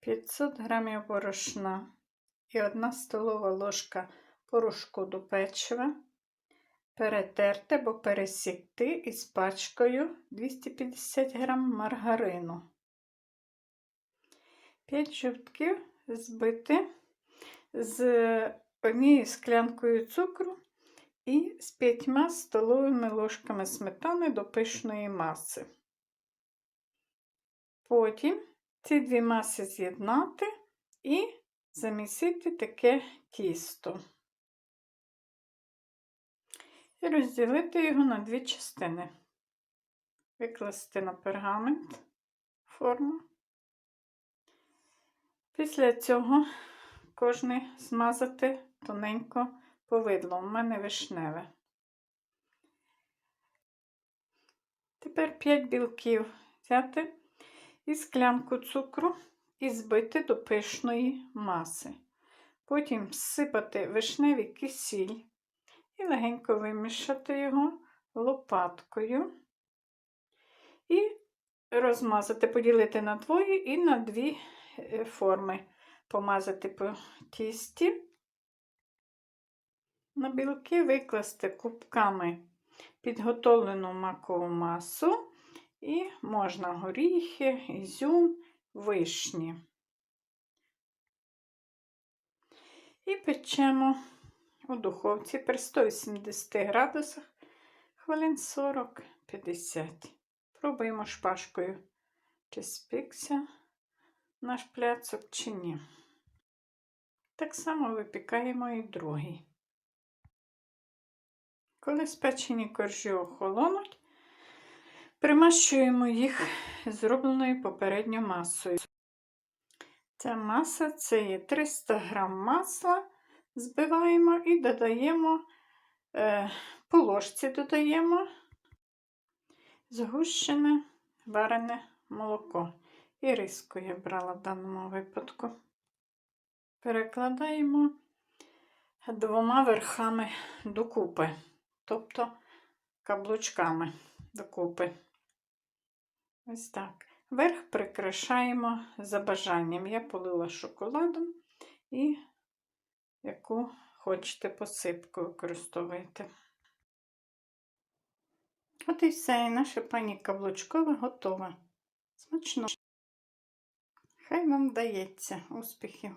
500 грамів борошна і 1 столова ложка порошку до печива. Перетерти або пересікти із пачкою 250 грам маргарину. 5 жовтків збити з однією склянкою цукру і з 5 столовими ложками сметани до пишної маси. Потім ці дві маси з'єднати і замісити таке тісто. І розділити його на дві частини. Викласти на пергамент форму. Після цього кожне змазати тоненько повидло. У мене вишневе. Тепер 5 білків взяти і склянку цукру і збити до пишної маси. Потім всипати вишневий кисіль і легенько вимішати його лопаткою. І розмазати, поділити на двоє і на дві е, форми помазати по тісті. На білки викласти кубками підготовлену макову масу і можна горіхи, ізюм, вишні. І печемо у духовці при 180 градусах хвилин 40-50. Пробуємо шпажкою, чи спікся наш пляцок, чи ні. Так само випікаємо і другий. Коли спечені коржі охолонуть, примащуємо їх зробленою попередньо масою. Ця маса це є 300 г масла, збиваємо і додаємо е, по ложці додаємо згущене варене молоко. І риску я брала в даному випадку. Перекладаємо двома верхами докупи, тобто каблучками докупи. Ось так. Верх прикрашаємо за бажанням. Я полила шоколадом і яку хочете посипку використовуєте. От і все, і наша пані каблучкова готова. Смачно. Хай вам вдається успіхів!